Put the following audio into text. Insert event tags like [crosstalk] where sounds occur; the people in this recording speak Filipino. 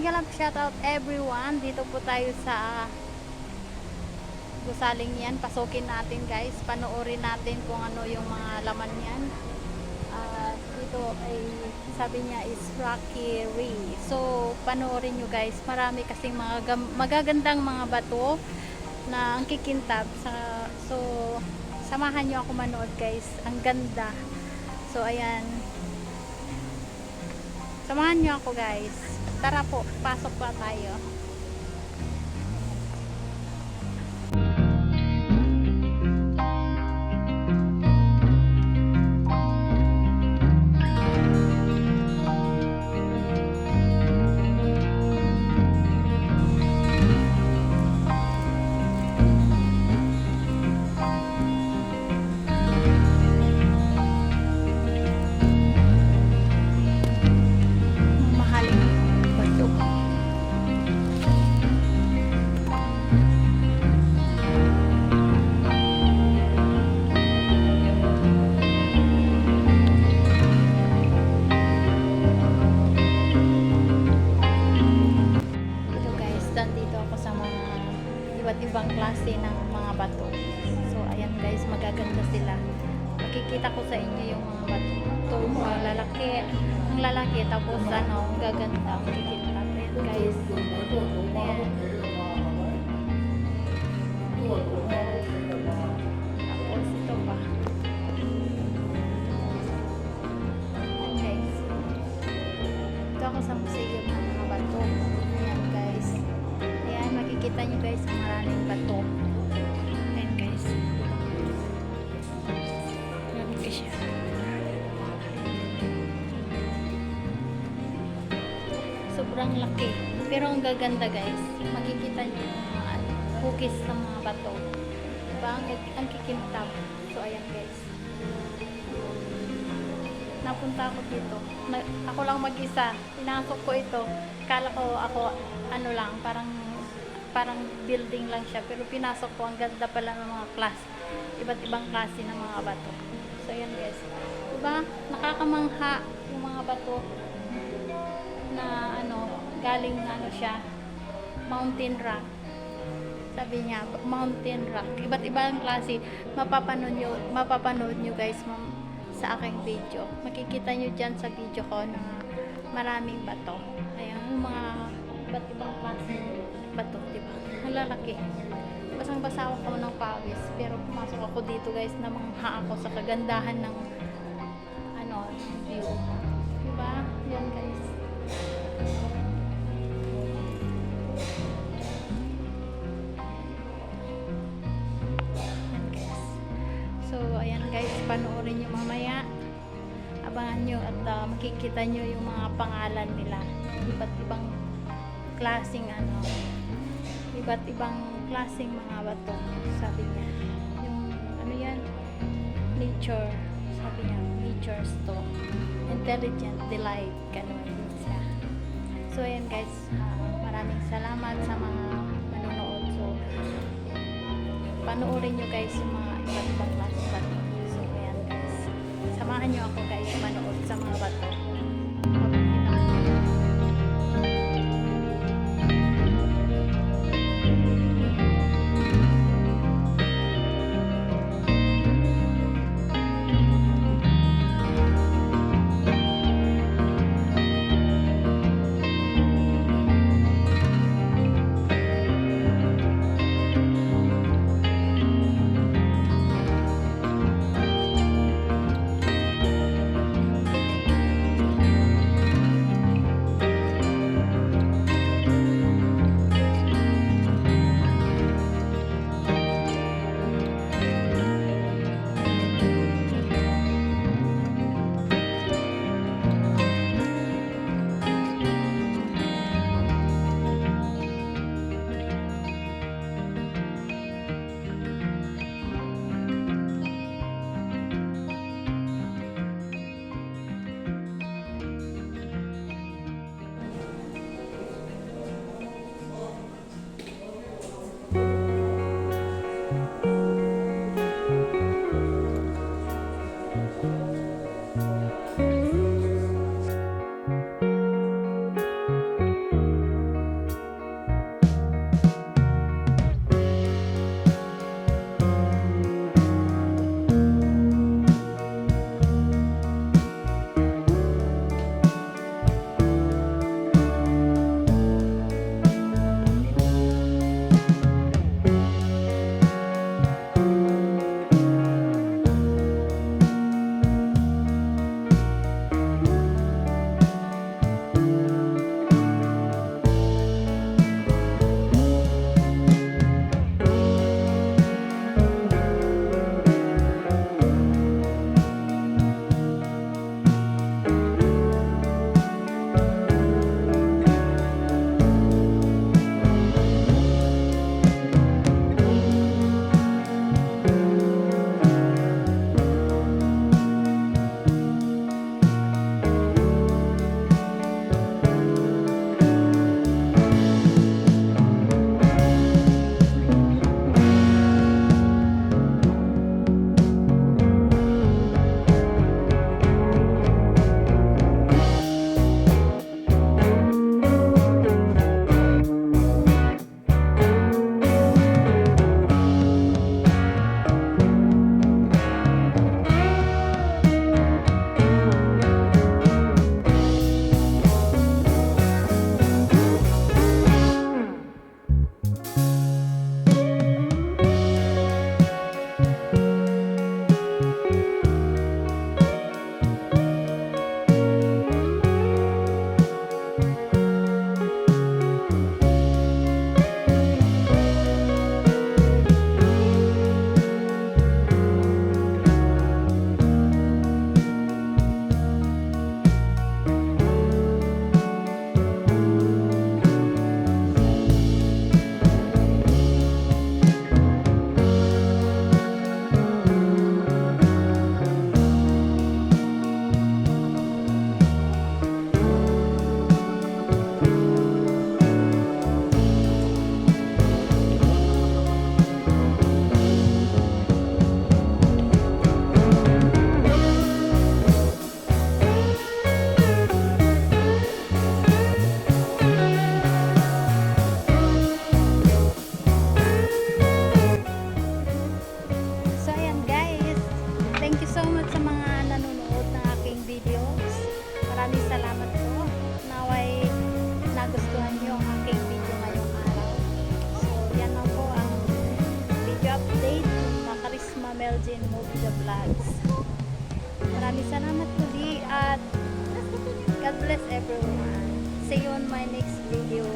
Mega love shoutout everyone. Dito po tayo sa gusaling yan. Pasukin natin guys. Panoorin natin kung ano yung mga laman yan. At dito ay sabi niya is Rocky Ray. So panoorin nyo guys. Marami kasing mga magagandang mga bato na ang kikintab. Sa, so samahan nyo ako manood guys. Ang ganda. So ayan. Samahan nyo ako guys. Tara po, pasok pa tayo. Iba't ibang klase ng mga bato. So ayan guys, magaganda sila. Makikita ko sa inyo yung mga bato. Ito, mga lalaki. Ang lalaki, tapos ano, ang gaganda. Makikita. Ayan guys. Ayan. Maraming bato. Ayan guys. Ko siya. Sobrang laki. Pero ang gaganda guys. Makikita nyo yung mga ano, hugis mga bato. Diba? Ang, ang kikintab. So ayan guys napunta ako dito. Na, ako lang mag-isa. Pinasok ko ito. Kala ko ako, ano lang, parang parang building lang siya. Pero pinasok ko, ang ganda pala ng mga class. Iba't ibang klase ng mga bato. So, yan guys. Diba? Nakakamangha yung mga bato na ano, galing ano siya, mountain rock. Sabi niya, mountain rock. Iba't ibang klase. Mapapanood nyo, mapapanood nyo guys, sa aking video. Makikita nyo dyan sa video ko na maraming bato. Ayan, mga iba't ibang klase ng bato, di ba? [laughs] Ang lalaki. Basang-basa ako ng pawis. Pero pumasok ako dito guys, namangha ako sa kagandahan ng ano, view. Di ba? Yan guys. So, ayan guys, panoorin nyo mamaya. Abangan nyo at ah, makikita nyo yung mga pangalan nila. Iba't ibang klaseng ano, iba't ibang klaseng mga bato. Sabi niya. Yung ano yan, nature. Sabi niya, nature stone. Intelligent, delight, ganun siya. So, ayan guys, ah, maraming salamat sa mga manonood. So, panoorin nyo guys yung mga iba't ibang klase bato. So, ayan guys. Samahan nyo ako guys manood sa mga bato. Mega Vlogs. Maraming salamat muli at God bless everyone. See you on my next video.